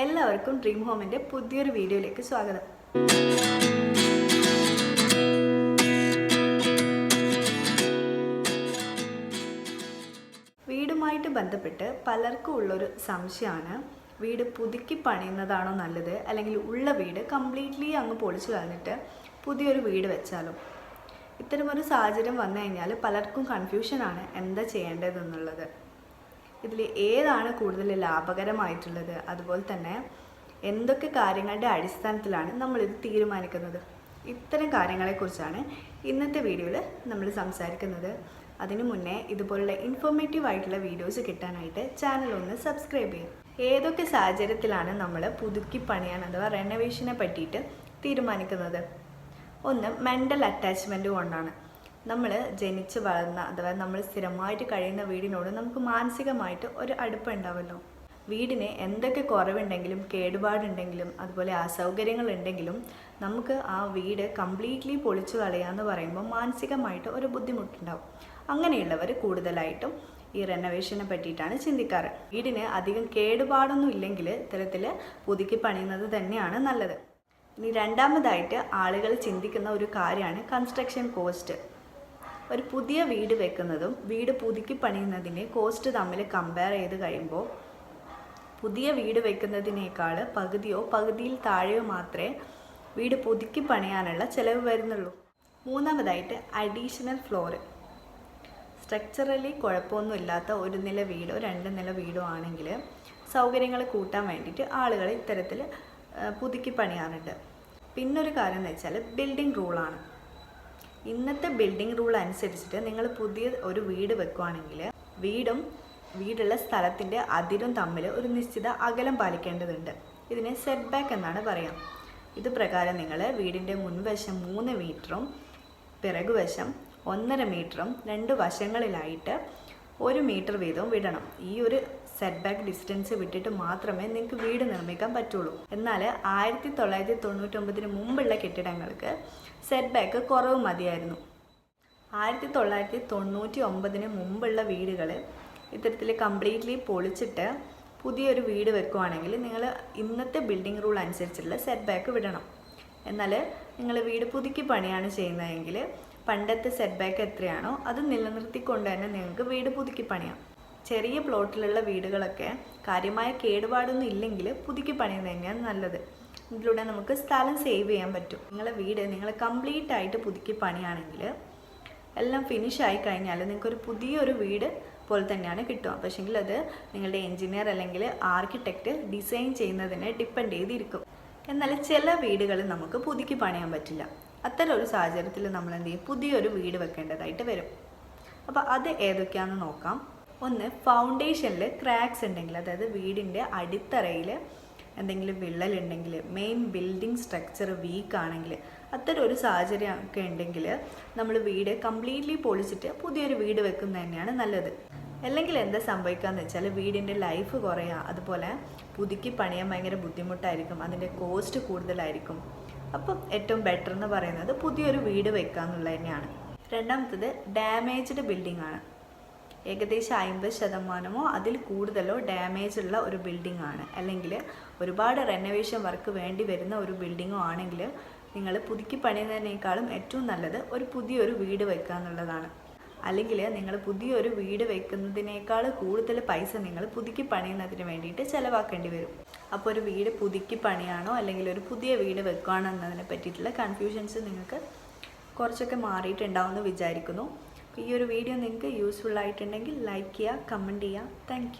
എല്ലാവർക്കും ഡ്രീം ഹോമിന്റെ പുതിയൊരു വീഡിയോയിലേക്ക് സ്വാഗതം. വീടുമായിട്ട് ബന്ധപ്പെട്ട് പലർക്കും ഉള്ളൊരു സംശയമാണ് വീട് പുതുക്കി പണിയുന്നതാണോ നല്ലത്? അല്ലെങ്കിൽ ഉള്ള വീട് കംപ്ലീറ്റ്ലി അങ്ങ് പൊളിച്ചു കളഞ്ഞിട്ട് പുതിയൊരു വീട് വെച്ചാലോ? ഇത്തരമൊരു സാഹചര്യം വന്നു കഴിഞ്ഞാൽ പലർക്കും കൺഫ്യൂഷനാണ് എന്താ ചെയ്യേണ്ടതെന്നുള്ളത്. ഇതിൽ ഏതാണ് കൂടുതൽ ലാഭകരമായിട്ടുള്ളത്? അതുപോലെ തന്നെ എന്തൊക്കെ കാര്യങ്ങളുടെ അടിസ്ഥാനത്തിലാണ് നമ്മളിത് തീരുമാനിക്കുന്നത്? ഇത്തരം കാര്യങ്ങളെക്കുറിച്ചാണ് ഇന്നത്തെ വീഡിയോയിൽ നമ്മൾ സംസാരിക്കുന്നത്. അതിനു മുന്നേ ഇതുപോലുള്ള ഇൻഫോർമേറ്റീവ് ആയിട്ടുള്ള വീഡിയോസ് കിട്ടാനായിട്ട് ചാനൽ ഒന്ന് സബ്സ്ക്രൈബ് ചെയ്യും. ഏതൊക്കെ സാഹചര്യത്തിലാണ് നമ്മൾ പുതുക്കി പണിയാൻ അഥവാ റെനോവേഷനെ പറ്റിയിട്ട് തീരുമാനിക്കുന്നത്? ഒന്ന് മെന്റൽ അറ്റാച്ച്മെന്റ് കൊണ്ടാണ്. നമ്മൾ ജനിച്ച് വളർന്ന അഥവാ നമ്മൾ സ്ഥിരമായിട്ട് കഴിയുന്ന വീടിനോട് നമുക്ക് മാനസികമായിട്ട് ഒരു അടുപ്പം ഉണ്ടാവുമല്ലോ വീടിന് എന്തൊക്കെ കുറവുണ്ടെങ്കിലും കേടുപാടുണ്ടെങ്കിലും അതുപോലെ അസൗകര്യങ്ങൾ ഉണ്ടെങ്കിലും നമുക്ക് ആ വീട് കംപ്ലീറ്റ്ലി പൊളിച്ചു കളയാന്ന് പറയുമ്പോൾ മാനസികമായിട്ട് ഒരു ബുദ്ധിമുട്ടുണ്ടാവും. അങ്ങനെയുള്ളവർ കൂടുതലായിട്ടും ഈ റെനോവേഷനെ പറ്റിയിട്ടാണ് ചിന്തിക്കാറ്. വീടിന് അധികം കേടുപാടൊന്നും ഇല്ലെങ്കിൽ ഇത്തരത്തിൽ പുതുക്കി പണിയുന്നത് തന്നെയാണ് നല്ലത്. ഇനി രണ്ടാമതായിട്ട് ആളുകൾ ചിന്തിക്കുന്ന ഒരു കാര്യമാണ് കൺസ്ട്രക്ഷൻ കോസ്റ്റ് ഒരു പുതിയ വീട് വെക്കുന്നതും വീട് പുതുക്കി പണിയുന്നതിന്റെ കോസ്റ്റ് തമ്മിൽ കമ്പയർ ചെയ്ത് കഴിയുമ്പോൾ പുതിയ വീട് വെക്കുന്നതിനേക്കാൾ പകുതിയോ പകുതിയിൽ താഴെയോ മാത്രമേ വീട് പുതുക്കി പണിയാനുള്ള ചിലവ് വരുന്നുള്ളൂ. മൂന്നാമതായിട്ട് അഡീഷണൽ ഫ്ലോറ് സ്ട്രക്ചറലി കുഴപ്പമൊന്നുമില്ലാത്ത ഒരു നില വീടോ രണ്ട് നില വീടോ ആണെങ്കിൽ സൗകര്യങ്ങൾ കൂട്ടാൻ വേണ്ടിയിട്ട് ആളുകൾ ഇത്തരത്തിൽ പുതുക്കി പണിയാറുണ്ട്. പിന്നൊരു കാര്യം എന്ന് വെച്ചാൽ ബിൽഡിംഗ് റൂളാണ് ഇന്നത്തെ ബിൽഡിംഗ് റൂൾ അനുസരിച്ചിട്ട് നിങ്ങൾ പുതിയ ഒരു വീട് വെക്കുവാണെങ്കിൽ വീടും വീടുള്ള സ്ഥലത്തിന്റെ അതിരും തമ്മിൽ ഒരു നിശ്ചിത അകലം പാലിക്കേണ്ടതുണ്ട്. ഇതിനെ സെറ്റ് ബാക്ക് എന്നാണ് പറയാം. ഇത് പ്രകാരം നിങ്ങൾ വീടിന്റെ മുൻവശം മൂന്ന് മീറ്ററും പിറകുവശം ഒന്നര മീറ്ററും രണ്ട് വശങ്ങളിലായിട്ട് ഒരു മീറ്റർ വീതവും വിടണം. ഈ ഒരു സെറ്റ് ബാക്ക് ഡിസ്റ്റൻസ് വിട്ടിട്ട് മാത്രമേ നിങ്ങൾക്ക് വീട് നിർമ്മിക്കാൻ പറ്റുള്ളൂ. എന്നാൽ ആയിരത്തി തൊള്ളായിരത്തി തൊണ്ണൂറ്റൊമ്പതിന് മുമ്പുള്ള കെട്ടിടങ്ങൾക്ക് സെറ്റ് ബാക്ക് കുറവ് മതിയായിരുന്നു. ആയിരത്തി തൊള്ളായിരത്തി തൊണ്ണൂറ്റി ഒമ്പതിന് മുമ്പുള്ള വീടുകൾ ഇത്തരത്തിൽ കംപ്ലീറ്റ്ലി പൊളിച്ചിട്ട് പുതിയൊരു വീട് വെക്കുവാണെങ്കിൽ നിങ്ങൾ ഇന്നത്തെ ബിൽഡിംഗ് റൂൾ അനുസരിച്ചുള്ള സെറ്റ് ബാക്ക് വിടണം. എന്നാൽ നിങ്ങൾ വീട് പുതുക്കി പണിയാണ് ചെയ്യുന്നതെങ്കിൽ പണ്ടത്തെ സെറ്റ് ബാക്ക് എത്രയാണോ അത് നിലനിർത്തിക്കൊണ്ട് തന്നെ നിങ്ങൾക്ക് വീട് പുതുക്കി പണിയാം. ചെറിയ പ്ലോട്ടിലുള്ള വീടുകളൊക്കെ കാര്യമായ കേടുപാടൊന്നും ഇല്ലെങ്കിൽ പുതുക്കി പണിയുന്നത് തന്നെയാണ് നല്ലത്. ഇതിലൂടെ നമുക്ക് സ്ഥലം സേവ് ചെയ്യാൻ പറ്റും. നിങ്ങളെ വീട് നിങ്ങൾ കംപ്ലീറ്റ് ആയിട്ട് പുതുക്കി പണിയാണെങ്കിൽ എല്ലാം ഫിനിഷ് ആയി കഴിഞ്ഞാൽ നിങ്ങൾക്കൊരു പുതിയൊരു വീട് പോലെ തന്നെയാണ് കിട്ടുക. പക്ഷേങ്കിൽ അത് നിങ്ങളുടെ എഞ്ചിനീയർ അല്ലെങ്കിൽ ആർക്കിടെക്റ്റ് ഡിസൈൻ ചെയ്യുന്നതിനെ ഡിപ്പെൻഡ് ചെയ്തിരിക്കും. എന്നാൽ ചില വീടുകൾ നമുക്ക് പുതുക്കി പണിയാൻ പറ്റില്ല. അത്തരം ഒരു സാഹചര്യത്തിൽ നമ്മൾ എന്ത് ചെയ്യും? പുതിയൊരു വീട് വെക്കേണ്ടതായിട്ട് വരും. അപ്പോൾ അത് ഏതൊക്കെയാണെന്ന് നോക്കാം. ഒന്ന് ഫൗണ്ടേഷനിൽ ക്രാക്സ് ഉണ്ടെങ്കിൽ അതായത് വീടിന്റെ അടിത്തറയിൽ എന്തെങ്കിലും വിള്ളലുണ്ടെങ്കിൽ മെയിൻ ബിൽഡിംഗ് സ്ട്രക്ചർ വീക്ക് ആണെങ്കിൽ അത്തരം ഒരു സാഹചര്യം ഒക്കെ ഉണ്ടെങ്കിൽ നമ്മൾ വീട് കംപ്ലീറ്റ്ലി പൊളിച്ചിട്ട് പുതിയൊരു വീട് വെക്കുന്നത് തന്നെയാണ് നല്ലത്. അല്ലെങ്കിൽ എന്താ സംഭവിക്കുകയെന്ന് വെച്ചാൽ വീടിന്റെ ലൈഫ് കുറയുക അതുപോലെ പുതുക്കി പണിയാൻ ഭയങ്കര ബുദ്ധിമുട്ടായിരിക്കും അതിന്റെ കോസ്റ്റ് കൂടുതലായിരിക്കും. അപ്പം ഏറ്റവും ബെറ്റർ എന്ന് പറയുന്നത് പുതിയൊരു വീട് വെക്കുക എന്നുള്ളത് തന്നെയാണ്. രണ്ടാമത്തത് ഡാമേജ്ഡ് ബിൽഡിംഗ് ആണ്. ഏകദേശം അമ്പത് ശതമാനമോ അതിൽ കൂടുതലോ ഡാമേജ് ഉള്ള ഒരു ബിൽഡിംഗ് ആണ്. അല്ലെങ്കിൽ ഒരുപാട് റെനോവേഷൻ വർക്ക് വേണ്ടി വരുന്ന ഒരു ബിൽഡിങ്ങോ ആണെങ്കിൽ നിങ്ങൾ പുതുക്കി പണിയുന്നതിനേക്കാളും ഏറ്റവും നല്ലത് ഒരു പുതിയൊരു വീട് വെക്കുക എന്നുള്ളതാണ്. അല്ലെങ്കിൽ നിങ്ങൾ പുതിയൊരു വീട് വെക്കുന്നതിനേക്കാൾ കൂടുതൽ പൈസ നിങ്ങൾ പുതുക്കി പണിയുന്നതിന് വേണ്ടിയിട്ട് ചിലവാക്കേണ്ടി വരും. അപ്പോൾ ഒരു വീട് പുതുക്കി പണിയാണോ അല്ലെങ്കിൽ ഒരു പുതിയ വീട് വെക്കുകയാണോ എന്നതിനെ പറ്റിയിട്ടുള്ള കൺഫ്യൂഷൻസ് നിങ്ങൾക്ക് കുറച്ചൊക്കെ മാറിയിട്ടുണ്ടാവുമെന്ന് വിചാരിക്കുന്നു. ഈ ഒരു വീഡിയോ നിങ്ങൾക്ക് യൂസ്ഫുൾ ആയിട്ടുണ്ടെങ്കിൽ ലൈക്ക് ചെയ്യുക കമന്റ് ചെയ്യുക. താങ്ക്